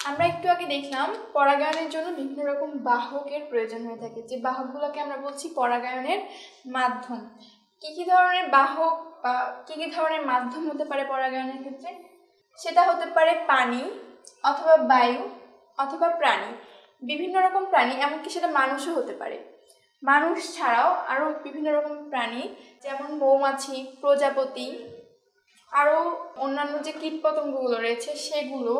আমরা একটু আগে দেখলাম পরাগায়নের জন্য বিভিন্ন রকম বাহকের প্রয়োজন হয়ে থাকে। যে বাহকগুলোকে আমরা বলছি পরাগায়নের মাধ্যম। কি কি ধরনের বাহক বা কি কি ধরনের মাধ্যম হতে পারে পরাগায়নের ক্ষেত্রে? সেটা হতে পারে পানি অথবা বায়ু অথবা প্রাণী, বিভিন্ন রকম প্রাণী, এমনকি সেটা মানুষও হতে পারে। মানুষ ছাড়াও আরও বিভিন্ন রকম প্রাণী, যেমন মৌমাছি, প্রজাপতি আরও অন্যান্য যে কীটপতঙ্গগুলো রয়েছে, সেগুলো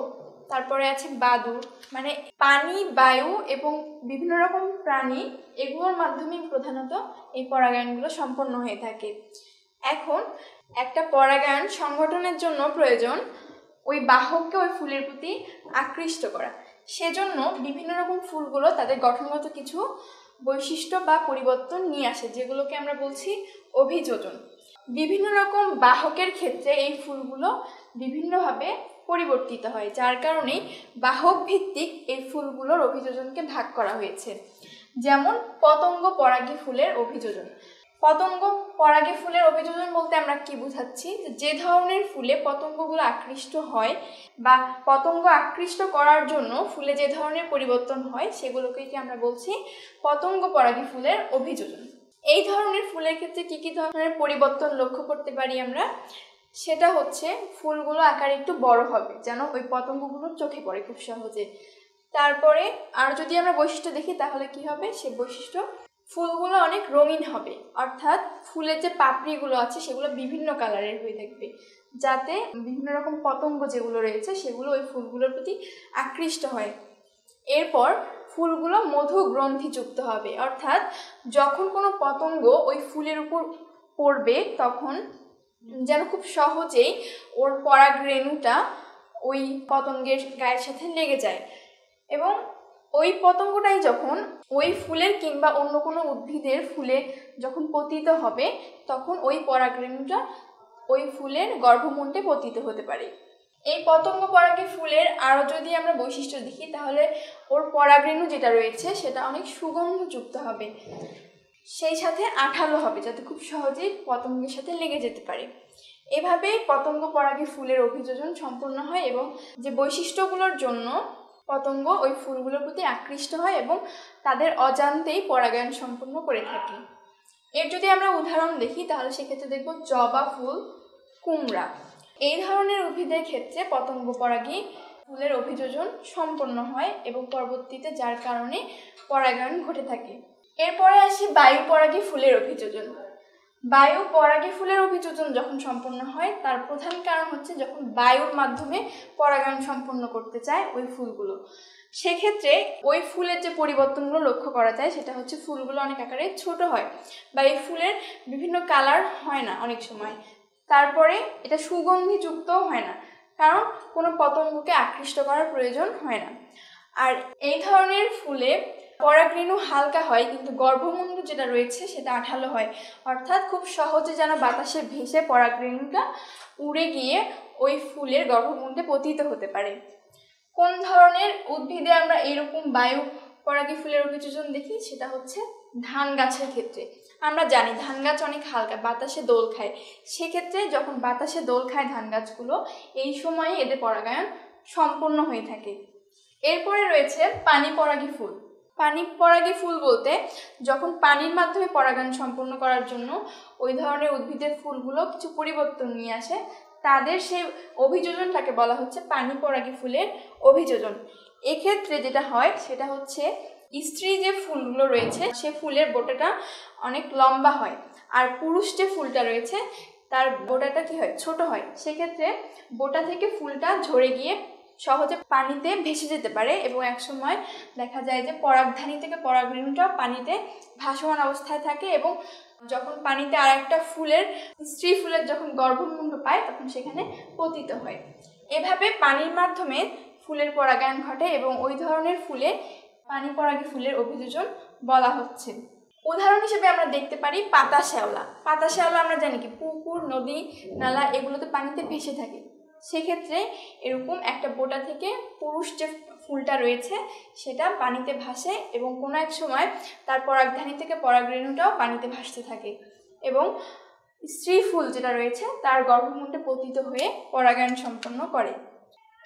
তারপরে আছে বাদুর মানে পানি, বায়ু এবং বিভিন্ন রকম প্রাণী, এগুলোর মাধ্যমে প্রধানত এই পরাগায়নগুলো সম্পন্ন হয়ে থাকে। এখন একটা পরাগায়ন সংগঠনের জন্য প্রয়োজন ওই বাহককে ওই ফুলের প্রতি আকৃষ্ট করা। সেজন্য বিভিন্ন রকম ফুলগুলো তাদের গঠনগত কিছু বৈশিষ্ট্য বা পরিবর্তন নিয়ে আসে, যেগুলোকে আমরা বলছি অভিযোজন। বিভিন্ন রকম বাহকের ক্ষেত্রে এই ফুলগুলো বিভিন্নভাবে পরিবর্তিত হয়, যার কারণেই বাহক ভিত্তিক এই ফুলগুলোর অভিযোজনকে ভাগ করা হয়েছে। যেমন, পতঙ্গ পরাগী ফুলের অভিযোজন। পতঙ্গ পরাগী ফুলের অভিযোজন বলতে আমরা কি বুঝাচ্ছি? যে ধরনের ফুলে পতঙ্গগুলো আকৃষ্ট হয় বা পতঙ্গ আকৃষ্ট করার জন্য ফুলে যে ধরনের পরিবর্তন হয় সেগুলোকে কি আমরা বলছি পতঙ্গ পরাগী ফুলের অভিযোজন। এই ধরনের ফুলের ক্ষেত্রে কি কি ধরনের পরিবর্তন লক্ষ্য করতে পারি আমরা? সেটা হচ্ছে ফুলগুলো আকারে একটু বড় হবে, যেন ওই পতঙ্গগুলো চোখে পড়ে খুব সহজে। তারপরে আর যদি আমরা বৈশিষ্ট্য দেখি, তাহলে কি হবে? সে বৈশিষ্ট্য, ফুলগুলো অনেক রঙিন হবে। অর্থাৎ ফুলের যে পাপড়িগুলো আছে, সেগুলো বিভিন্ন কালারের হয়ে থাকবে। যাতে বিভিন্ন রকম পতঙ্গ যেগুলো রয়েছে, সেগুলো ওই ফুলগুলোর প্রতি আকৃষ্ট হয়। এরপর ফুলগুলো মধু গ্রন্থিযুক্ত হবে। অর্থাৎ যখন কোনো পতঙ্গ ওই ফুলের উপর পড়বে, তখন যেন খুব সহজেই ওর পরাগ রেণুটা ওই পতঙ্গের গায়ের সাথে লেগে যায়। এবং ওই পতঙ্গটাই যখন ওই ফুলের কিংবা অন্য কোনো উদ্ভিদের ফুলে যখন পতিত হবে, তখন ওই পরাগরেণুটা ওই ফুলের গর্ভমুণ্ডে পতিত হতে পারে। এই পতঙ্গ পরাগে ফুলের আরও যদি আমরা বৈশিষ্ট্য দেখি, তাহলে ওর পরাগরেণু যেটা রয়েছে, সেটা অনেক সুগন্ধযুক্ত হবে। সেই সাথে আঠালো হবে যাতে খুব সহজেই পতঙ্গের সাথে লেগে যেতে পারে। এভাবে পতঙ্গ পরাগী ফুলের অভিযোজন সম্পূর্ণ হয় এবং যে বৈশিষ্ট্যগুলোর জন্য পতঙ্গ ওই ফুলগুলোর প্রতি আকৃষ্ট হয় এবং তাদের অজান্তেই পরাগায়ন সম্পূর্ণ করে থাকে। এর যদি আমরা উদাহরণ দেখি, তাহলে সেক্ষেত্রে দেখব জবা ফুল, কুমড়া। এই ধরনের উদ্ভিদের ক্ষেত্রে পতঙ্গ পরাগী ফুলের অভিযোজন সম্পন্ন হয় এবং পরবর্তীতে যার কারণে পরাগায়ন ঘটে থাকে। এরপরে আসি বায়ু পরাগী ফুলের অভিযোজন। বায়ু পরাগী ফুলের অভিযোজন যখন সম্পন্ন হয়, তার প্রধান কারণ হচ্ছে যখন বায়ুর মাধ্যমে পরাগায়ন সম্পন্ন করতে চায় ওই ফুলগুলো। সেক্ষেত্রে ওই ফুলের যে পরিবর্তনগুলো লক্ষ্য করা যায়, সেটা হচ্ছে ফুলগুলো অনেক আকারে ছোট হয় বা এই ফুলের বিভিন্ন কালার হয় না অনেক সময়। তারপরে এটা সুগন্ধিযুক্তও হয় না, কারণ কোনো পতঙ্গকে আকৃষ্ট করার প্রয়োজন হয় না। আর এই ধরনের ফুলে পরাগরেণু হালকা হয়, কিন্তু গর্ভমুণ্ড যেটা রয়েছে সেটা আঠালো হয়। অর্থাৎ খুব সহজে যেন বাতাসে ভেসে পরাগরেণুটা উড়ে গিয়ে ওই ফুলের গর্ভমুণ্ডে পতিত হতে পারে। কোন ধরনের উদ্ভিদে আমরা এরকম বায়ু পরাগী ফুলের অভিযোজন দেখি? সেটা হচ্ছে ধান গাছের ক্ষেত্রে। আমরা জানি ধান গাছ অনেক হালকা, বাতাসে দোল খায়। সেক্ষেত্রে যখন বাতাসে দোল খায় ধান গাছগুলো, এই সময়ে এদের পরাগায়ন সম্পূর্ণ হয়ে থাকে। এরপরে রয়েছে পানি পরাগী ফুল। পানি, পরাগী ফুল বলতে যখন পানির মাধ্যমে পরাগায়ন সম্পূর্ণ করার জন্য ওই ধরনের উদ্ভিদের ফুলগুলো কিছু পরিবর্তন নিয়ে আসে, তাদের সেই অভিযোজনটাকে বলা হচ্ছে পানি, পরাগী ফুলের অভিযোজন। এক্ষেত্রে যেটা হয় সেটা হচ্ছে স্ত্রী যে ফুলগুলো রয়েছে সে ফুলের বোটাটা অনেক লম্বা হয় আর পুরুষ যে ফুলটা রয়েছে তার বোটাটা কি হয়? ছোট হয়। সেক্ষেত্রে বোটা থেকে ফুলটা ঝরে গিয়ে সহজে পানিতে ভেসে যেতে পারে এবং একসময় দেখা যায় যে পরাগধানী থেকে পরাগরেণুটা পানিতে ভাসমান অবস্থায় থাকে এবং যখন পানিতে আর একটা ফুলের, স্ত্রী ফুলের যখন গর্ভমুণ্ড পায়, তখন সেখানে পতিত হয়। এভাবে পানির মাধ্যমে ফুলের পরাগায়ন ঘটে এবং ওই ধরনের ফুলে পানি পরাগী ফুলের অভিযোজন বলা হচ্ছে। উদাহরণ হিসেবে আমরা দেখতে পারি পাতা শ্যাওলা। পাতা শ্যাওলা আমরা জানি কি, পুকুর, নদী, নালা, এগুলোতে পানিতে ভেসে থাকে। সেক্ষেত্রে এরকম একটা বোটা থেকে পুরুষ যে ফুলটা রয়েছে, সেটা পানিতে ভাসে এবং কোনো এক সময় তার পরাগধানী থেকে পরাগরেণুটাও পানিতে ভাসতে থাকে এবং স্ত্রী ফুল যেটা রয়েছে, তার গর্ভমুণ্ডে পতিত হয়ে পরাগায়ন সম্পন্ন করে।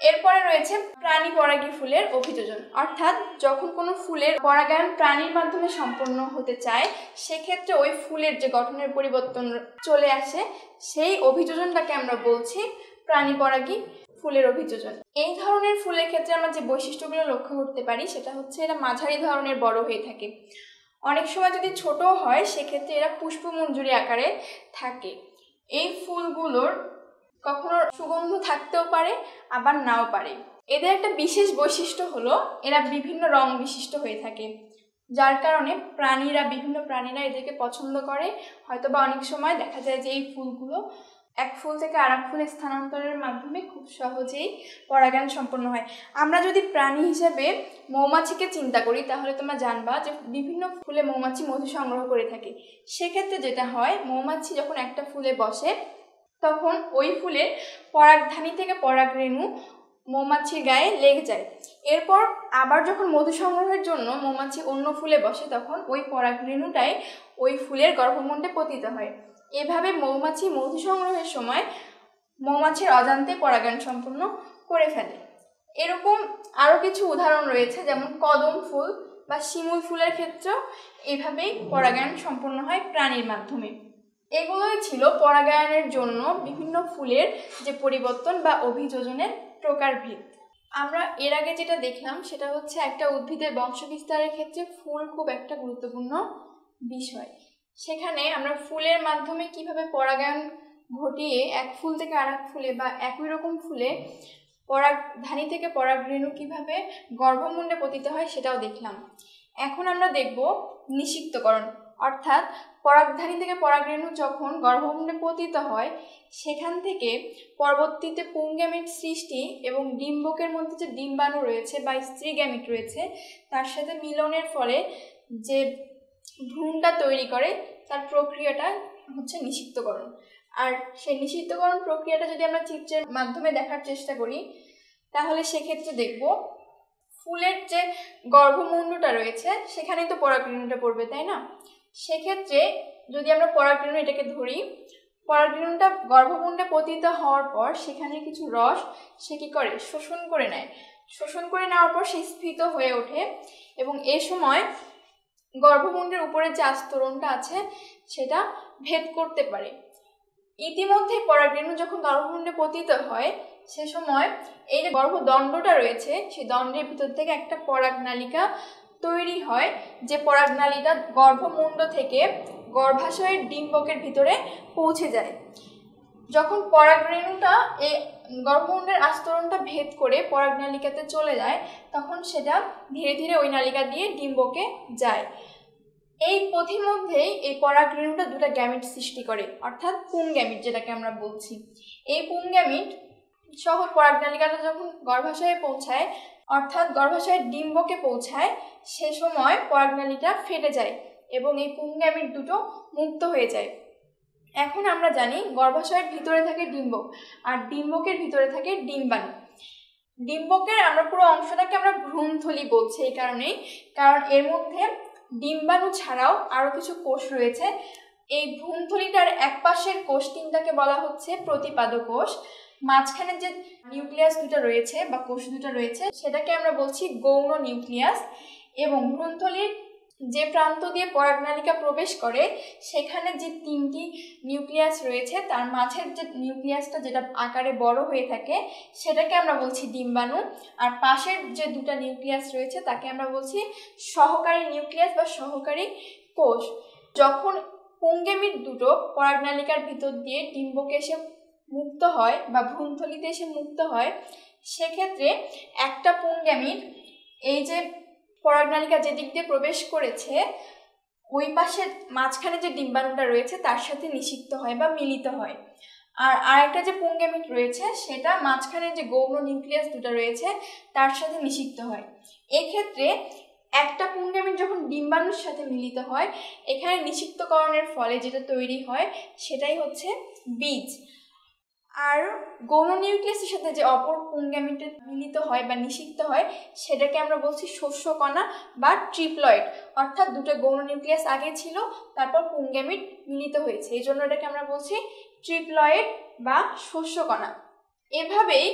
এরপরে রয়েছে প্রাণী পরাগী ফুলের অভিযোজন। অর্থাৎ যখন কোনো ফুলের পরাগায়ন প্রাণীর মাধ্যমে সম্পন্ন হতে চায়, সেক্ষেত্রে ওই ফুলের যে গঠনের পরিবর্তন চলে আসে, সেই অভিযোজনটাকে আমরা বলছি প্রাণী পরাগী ফুলের অভিযোজন। এই ধরনের ফুলের ক্ষেত্রে আমরা যে বৈশিষ্ট্যগুলো লক্ষ্য করতে পারি, সেটা হচ্ছে এরা মাঝারি ধরনের বড় হয়ে থাকে। অনেক সময় যদি ছোট হয়, সেক্ষেত্রে এরা পুষ্পমঞ্জুরি আকারে থাকে। এই ফুলগুলোর কখনো সুগন্ধ থাকতেও পারে, আবার নাও পারে। এদের একটা বিশেষ বৈশিষ্ট্য হলো, এরা বিভিন্ন রং বিশিষ্ট হয়ে থাকে। যার কারণে প্রাণীরা, বিভিন্ন প্রাণীরা এদেরকে পছন্দ করে। হয়তোবা অনেক সময় দেখা যায় যে এই ফুলগুলো এক ফুল থেকে আর ফুলে স্থানান্তরের মাধ্যমে খুব সহজেই পরাগায়ন সম্পন্ন হয়। আমরা যদি প্রাণী হিসেবে মৌমাছিকে চিন্তা করি, তাহলে তোমরা জানবা যে বিভিন্ন ফুলে মৌমাছি মধু সংগ্রহ করে থাকে। সেক্ষেত্রে যেটা হয়, মৌমাছি যখন একটা ফুলে বসে, তখন ওই ফুলের পরাগধানী থেকে পরাগ রেণু মৌমাছির গায়ে লেগে যায়। এরপর আবার যখন মধু সংগ্রহের জন্য মৌমাছি অন্য ফুলে বসে, তখন ওই পরাগ রেণুটাই ওই ফুলের গর্ভমণ্ডে পতিত হয়। এভাবে মৌমাছি মধু সংগ্রহের সময় মৌমাছির অজান্তে পরাগায়ন সম্পূর্ণ করে ফেলে। এরকম আরও কিছু উদাহরণ রয়েছে, যেমন কদম ফুল বা শিমুল ফুলের ক্ষেত্রেও এভাবেই পরাগায়ন সম্পন্ন হয় প্রাণীর মাধ্যমে। এগুলোই ছিল পরাগায়নের জন্য বিভিন্ন ফুলের যে পরিবর্তন বা অভিযোজনের প্রকারভেদ। আমরা এর আগে যেটা দেখলাম, সেটা হচ্ছে একটা উদ্ভিদের বংশবিস্তারের ক্ষেত্রে ফুল খুব একটা গুরুত্বপূর্ণ বিষয়। সেখানে আমরা ফুলের মাধ্যমে কীভাবে পরাগায়ন ঘটিয়ে এক ফুল থেকে আর ফুলে বা একই রকম ফুলে পরাগ, ধানি থেকে পরাগ রেণু কীভাবে গর্ভমুণ্ডে পতিত হয় সেটাও দেখলাম। এখন আমরা দেখব নিষিক্তকরণ। অর্থাৎ পরাগধানী থেকে পরাগরেণু যখন গর্ভমুণ্ডে পতিত হয়, সেখান থেকে পরবর্তীতে পুংগ্যামিট সৃষ্টি এবং ডিম্বকের মধ্যে যে ডিম্বাণু রয়েছে বা স্ত্রী গ্যামিট রয়েছে, তার সাথে মিলনের ফলে যে ভ্রূণটা তৈরি করে, তার প্রক্রিয়াটা হচ্ছে নিষিদ্ধকরণ। আর সেই নিষিদ্ধকরণ প্রক্রিয়াটা যদি আমরা চিত্রের মাধ্যমে দেখার চেষ্টা করি, তাহলে সেক্ষেত্রে দেখব ফুলের যে গর্ভমুণ্ডটা রয়েছে, সেখানেই তো পরাগরেণুটা পড়বে, তাই না? সেক্ষেত্রে যদি আমরা পরাগরেণু এটাকে ধরি পরাগরেণুটা গর্ভমুণ্ডে পতিত হওয়ার পর সেখানে কিছু রস সে কী করে? শোষণ করে নেয়। শোষণ করে নেওয়ার পর সে স্ফীত হয়ে ওঠে এবং এ সময় গর্ভমুণ্ডের উপরে যে আস্তরণটা আছে, সেটা ভেদ করতে পারে। ইতিমধ্যে পরাগরেণু যখন গর্ভমুণ্ডে পতিত হয়, সে সময় এই যে গর্ভদণ্ডটা রয়েছে, সেই দণ্ডের ভিতর থেকে একটা পরাগ নালিকা তৈরি হয়, যে পরাগনালীটা গর্ভমুণ্ড থেকে গর্ভাশয়ের ডিম্বকের ভিতরে পৌঁছে যায়। যখন পরাগরেণুটা এই গর্ভমুণ্ডের আস্তরণটা ভেদ করে পরাগনালিকাতে চলে যায়, তখন সেটা ধীরে ধীরে ওই নালিকা দিয়ে ডিম্বকে যায়। এই পথিমধ্যেই এই পরাগরেণুটা দুটা গ্যামিট সৃষ্টি করে, অর্থাৎ পুং গ্যামিট যেটাকে আমরা বলছি। এই পুং গ্যামিট সহ পরাগনালিকাটা যখন গর্ভাশয়ে পৌঁছায়, অর্থাৎ গর্ভাশয়ের ডিম্বকে পৌঁছায়, সে সময় পরাগনালীটা ফেটে যায় এবং এই পুংগ্যামিট দুটো মুক্ত হয়ে যায়। এখন আমরা জানি গর্ভাশয়ের ভিতরে থাকে ডিম্বক, আর ডিম্বকের ভিতরে থাকে ডিম্বাণু। ডিম্বকের আমরা পুরো অংশটাকে আমরা ভ্রূণথলি বলছি এই কারণেই, কারণ এর মধ্যে ডিম্বাণু ছাড়াও আরও কিছু কোষ রয়েছে। এই ভ্রূণথলিটার এক পাশের কোষ তিনটাকে বলা হচ্ছে প্রতিপাদ কোষ। মাঝখানে যে নিউক্লিয়াস দুটো রয়েছে বা কোষ দুটো রয়েছে, সেটাকে আমরা বলছি গৌণ নিউক্লিয়াস এবং ভ্রূণথলির যে প্রান্ত দিয়ে পরাগনালিকা প্রবেশ করে, সেখানে যে তিনটি নিউক্লিয়াস রয়েছে, তার মাঝের যে নিউক্লিয়াসটা যেটা আকারে বড় হয়ে থাকে, সেটাকে আমরা বলছি ডিম্বাণু। আর পাশের যে দুটা নিউক্লিয়াস রয়েছে, তাকে আমরা বলছি সহকারী নিউক্লিয়াস বা সহকারী কোষ। যখন পুঙ্গেমির দুটো পরাগনালিকার ভিতর দিয়ে ডিম্বকে এসে মুক্ত হয় বা ভ্রূণথলিতে এসে মুক্ত হয়, সেক্ষেত্রে একটা পুঙ্গেমির এই যে পরাগনালিকা যে দিক দিয়ে প্রবেশ করেছে, ওই পাশে মাঝখানে যে ডিম্বাণুটা রয়েছে, তার সাথে নিষিক্ত হয় বা মিলিত হয়। আর আরেকটা যে পুংগ্যামিট রয়েছে, সেটা মাঝখানে যে গৌণ নিউক্লিয়াস দুটো রয়েছে, তার সাথে নিষিক্ত হয়। এক্ষেত্রে একটা পুংগামিট যখন ডিম্বাণুর সাথে মিলিত হয়, এখানে নিষিক্তকরণের ফলে যেটা তৈরি হয়, সেটাই হচ্ছে বীজ। আর গৌণ নিউক্লিয়াসের সাথে যে অপর পুংগ্যামিটে মিলিত হয় বা নিষিক্ত হয়, সেটাকে আমরা বলছি শস্যকণা বা ট্রিপ্লয়েড। অর্থাৎ দুটো গৌণ নিউক্লিয়াস আগে ছিল, তারপর পুংগ্যামিট মিলিত হয়েছে। এই জন্য এটাকে আমরা বলছি ট্রিপ্লয়েড বা শস্যকণা এভাবেই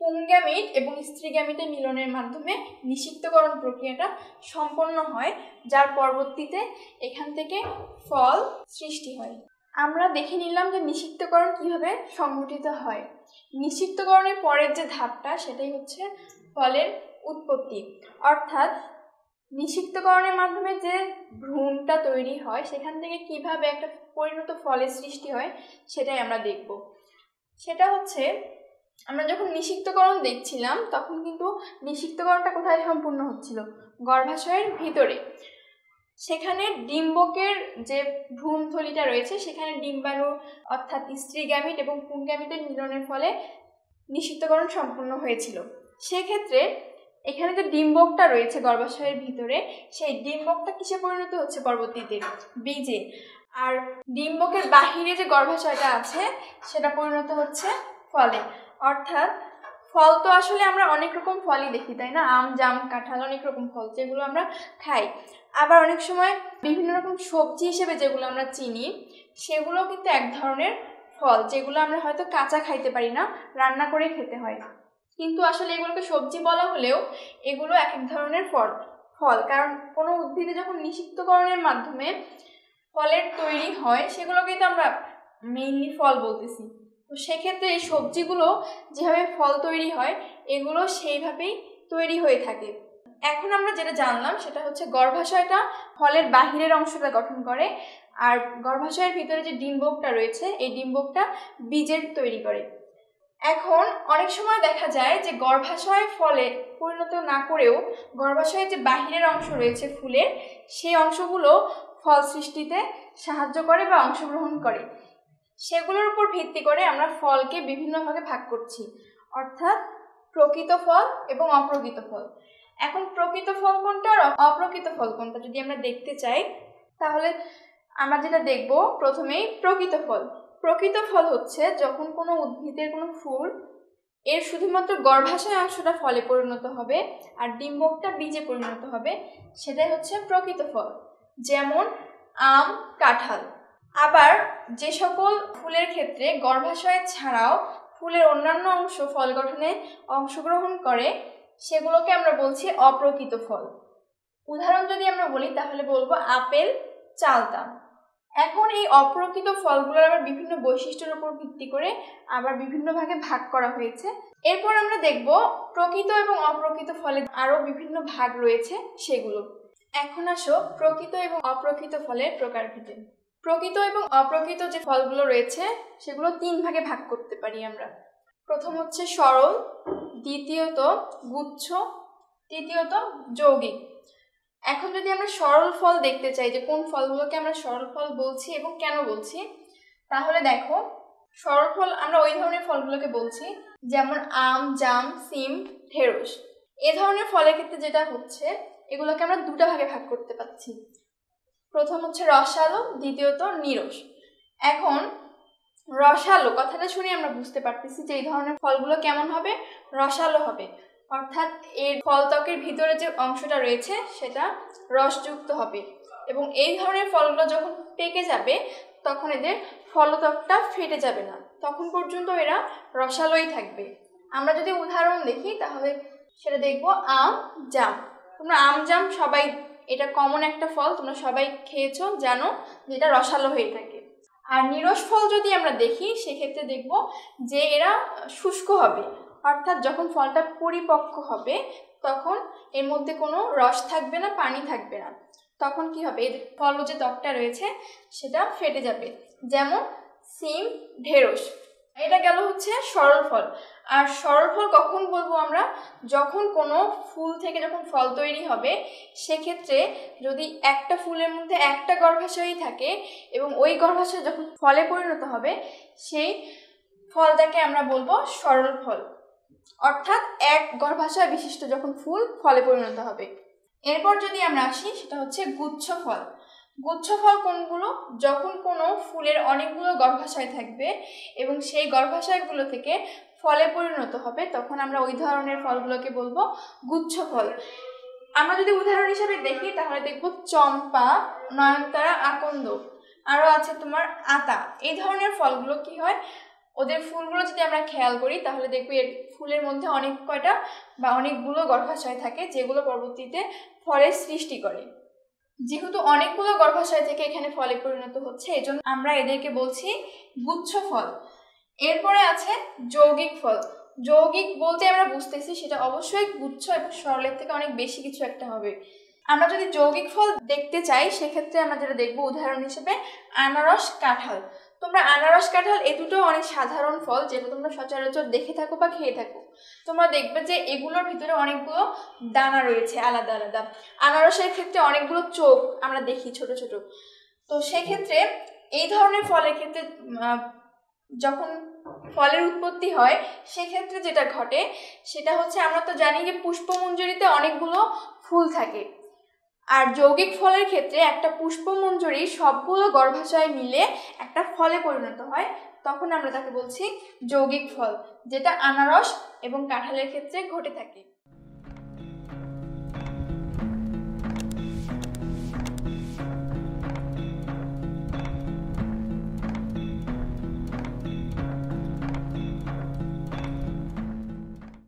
পুংগ্যামিট এবং স্ত্রীগ্যামিটের মিলনের মাধ্যমে নিষিক্তকরণ প্রক্রিয়াটা সম্পন্ন হয়, যার পরবর্তীতে এখান থেকে ফল সৃষ্টি হয়। আমরা দেখে নিলাম যে নিষিক্তকরণ কীভাবে সংঘটিত হয়। নিষিক্তকরণের পরের যে ধাপটা, সেটাই হচ্ছে ফলের উৎপত্তি। অর্থাৎ নিষিক্তকরণের মাধ্যমে যে ভ্রূণটা তৈরি হয়, সেখান থেকে কীভাবে একটা পরিণত ফলের সৃষ্টি হয়, সেটাই আমরা দেখব। সেটা হচ্ছে, আমরা যখন নিষিক্তকরণ দেখছিলাম, তখন কিন্তু নিষিক্তকরণটা কোথায় সম্পূর্ণ হচ্ছিল? গর্ভাশয়ের ভিতরে। সেখানে ডিম্বকের যে ভ্রূণথলিটা রয়েছে, সেখানে ডিম্বাণু অর্থাৎ স্ত্রী গ্যামিট এবং পুংগ্যামিটের মিলনের ফলে নিষিদ্ধকরণ সম্পূর্ণ হয়েছিল। সেক্ষেত্রে এখানে যে ডিম্বকটা রয়েছে গর্ভাশয়ের ভিতরে, সেই ডিম্বকটা কিসে পরিণত হচ্ছে পরবর্তীতে? বীজে। আর ডিম্বকের বাহিরে যে গর্ভাশয়টা আছে, সেটা পরিণত হচ্ছে ফলে। অর্থাৎ ফল তো আসলে আমরা অনেক রকম ফলই দেখি, তাই না? আম, জাম, কাঁঠাল অনেক রকম ফল, যেগুলো আমরা খাই। আবার অনেক সময় বিভিন্ন রকম সবজি হিসেবে যেগুলো আমরা চিনি সেগুলো কিন্তু এক ধরনের ফল, যেগুলো আমরা হয়তো কাঁচা খাইতে পারি না, রান্না করে খেতে হয়। কিন্তু আসলে এগুলোকে সবজি বলা হলেও এগুলো এক এক ধরনের ফল ফল। কারণ কোনো উদ্ভিদে যখন নিষিক্তকরণের মাধ্যমে ফলের তৈরি হয়, সেগুলোকেই তো আমরা মেইনলি ফল বলতেছি। তো সেক্ষেত্রে এই সবজিগুলো যেভাবে ফল তৈরি হয়, এগুলো সেইভাবেই তৈরি হয়ে থাকে। এখন আমরা যেটা জানলাম সেটা হচ্ছে গর্ভাশয়টা ফলের বাহিরের অংশটা গঠন করে, আর গর্ভাশয়ের ভিতরে যে ডিম্বকটা রয়েছে, এই ডিম্বকটা বীজের তৈরি করে। এখন অনেক সময় দেখা যায় যে গর্ভাশয় ফলে পরিণত না করেও গর্ভাশয়ের যে বাহিরের অংশ রয়েছে ফুলের, সেই অংশগুলো ফল সৃষ্টিতে সাহায্য করে বা অংশগ্রহণ করে। সেগুলোর উপর ভিত্তি করে আমরা ফলকে বিভিন্ন ভাগে ভাগ করছি। অর্থাৎ প্রকৃত ফল এবং অপ্রকৃত ফল। এখন প্রকৃত ফল কোনটা আর অপ্রকৃত ফল কোনটা যদি আমরা দেখতে চাই, তাহলে আমরা যেটা দেখব, প্রথমেই প্রকৃত ফল। প্রকৃত ফল হচ্ছে যখন কোনো উদ্ভিদের কোনো ফুল, এর শুধুমাত্র গর্ভাশয় অংশটা ফলে পরিণত হবে আর ডিম্বকটা বীজে পরিণত হবে, সেটাই হচ্ছে প্রকৃত ফল। যেমন আম, কাঁঠাল। আবার যে সকল ফুলের ক্ষেত্রে গর্ভাশয় ছাড়াও ফুলের অন্যান্য অংশ ফল গঠনে অংশগ্রহণ করে, সেগুলোকে আমরা বলছি অপ্রকৃত ফল। উদাহরণ যদি আমরা বলি, তাহলে বলব আপেল, চালতা। এখন এই অপ্রকৃত ফলগুলোর আবার বিভিন্ন বৈশিষ্ট্যের উপর ভিত্তি করে আবার বিভিন্ন ভাগে ভাগ করা হয়েছে। এরপর আমরা দেখব প্রকৃত এবং অপ্রকৃত ফলে আরও বিভিন্ন ভাগ রয়েছে সেগুলো। এখন আসো প্রকৃত এবং অপ্রকৃত ফলের প্রকারভেদে। প্রকৃত এবং অপ্রকৃত যে ফলগুলো রয়েছে, সেগুলো তিন ভাগে ভাগ করতে পারি আমরা। প্রথম হচ্ছে সরল, দ্বিতীয়ত গুচ্ছ, তৃতীয়ত যৌগিক। এখন যদি আমরা সরল ফল দেখতে চাই যে কোন ফলগুলোকে আমরা সরল ফল বলছি এবং কেন বলছি, তাহলে দেখো, সরল ফল আমরা ওই ধরনের ফলগুলোকে বলছি, যেমন আম, জাম, সিম, ঢেঁড়স। এ ধরনের ফলের ক্ষেত্রে যেটা হচ্ছে, এগুলোকে আমরা দুটা ভাগে ভাগ করতে পারছি। প্রথম হচ্ছে রসালো, দ্বিতীয়ত নিরস। এখন রসালো, কথাটা শুনে আমরা বুঝতে পারতেছি যে এই ধরনের ফলগুলো কেমন হবে? রসালো হবে। অর্থাৎ এর ফলত্বকের ভিতরে যে অংশটা রয়েছে, সেটা রসযুক্ত হবে। এবং এই ধরনের ফলগুলো যখন পেকে যাবে, তখন এদের ফলত্বকটা ফেটে যাবে না। তখন পর্যন্ত এরা রসালোই থাকবে। আমরা যদি উদাহরণ দেখি, তাহলে সেটা দেখব আম, জাম। তোমরা আম, জাম সবাই এটা কমন একটা ফল, তোমরা সবাই খেয়েছো, জানো যে এটা রসালো হয়ে থাকে। আর নিরস ফল যদি আমরা দেখি, সেক্ষেত্রে দেখব যে এরা শুষ্ক হবে। অর্থাৎ যখন ফলটা পরিপক্ক হবে, তখন এর মধ্যে কোনো রস থাকবে না, পানি থাকবে না। তখন কি হবে? এর ফল যে ত্বকটা রয়েছে, সেটা ফেটে যাবে। যেমন সিম, ঢেঁড়স। এটা গেল হচ্ছে সরল ফল। আর সরল ফল কখন বলব আমরা? যখন কোনো ফুল থেকে যখন ফল তৈরি হবে, সেক্ষেত্রে যদি একটা ফুলের মধ্যে একটা গর্ভাশয়ই থাকে এবং ওই গর্ভাশয় যখন ফলে পরিণত হবে, সেই ফলটাকে আমরা বলব সরল ফল। অর্থাৎ এক গর্ভাশয় বিশিষ্ট যখন ফুল ফলে পরিণত হবে। এরপর যদি আমরা আসি, সেটা হচ্ছে গুচ্ছ ফল। গুচ্ছ ফল কোনগুলো? যখন কোনো ফুলের অনেকগুলো গর্ভাশয় থাকবে এবং সেই গর্ভাশয়গুলো থেকে ফলে পরিণত হবে, তখন আমরা ওই ধরনের ফলগুলোকে বলব গুচ্ছ ফল। আমরা যদি উদাহরণ হিসাবে দেখি, তাহলে দেখব চম্পা, নয়নতারা, আকন্দ। আরও আছে তোমার আতা। এই ধরনের ফলগুলো কি হয়? ওদের ফুলগুলো যদি আমরা খেয়াল করি, তাহলে দেখব এর ফুলের মধ্যে অনেক কয়টা বা অনেকগুলো গর্ভাশয় থাকে, যেগুলো পরবর্তীতে ফলের সৃষ্টি করে। যেহেতু অনেকগুলো গর্ভাশয় থেকে এখানে ফলে পরিণত হচ্ছে, এজন্য আমরা এদেরকে বলছি গুচ্ছ ফল। এরপরে আছে যৌগিক ফল। যৌগিক বলতে আমরা বুঝতেছি সেটা অবশ্যই গুচ্ছ এবং সরলের থেকে অনেক বেশি কিছু একটা হবে। আমরা যদি যৌগিক ফল দেখতে চাই, সেক্ষেত্রে আমরা যেটা দেখব, উদাহরণ হিসেবে আনারস কাঁঠাল। তোমরা আনারস কাঁঠাল, এ দুটো অনেক সাধারণ ফল যেটা তোমরা সচরাচর দেখে থাকো বা খেয়ে থাকো। তোমরা দেখবে যে এগুলোর ভিতরে অনেকগুলো দানা রয়েছে, আলাদা আলাদা। আনারসের ক্ষেত্রে অনেকগুলো চোখ আমরা দেখি ছোট ছোট। তো সেক্ষেত্রে এই ধরনের ফলের ক্ষেত্রে যখন ফলের উৎপত্তি হয়, সেক্ষেত্রে যেটা ঘটে, সেটা হচ্ছে আমরা তো জানি যে পুষ্পমঞ্জুরিতে অনেকগুলো ফুল থাকে। আর যৌগিক ফলের ক্ষেত্রে একটা পুষ্পমঞ্জুরি সবগুলো গর্ভাশয়ে মিলে একটা ফলে পরিণত হয়, তখন আমরা তাকে বলছি যৌগিক ফল, যেটা আনারস এবং কাঁঠালের ক্ষেত্রে ঘটে থাকে।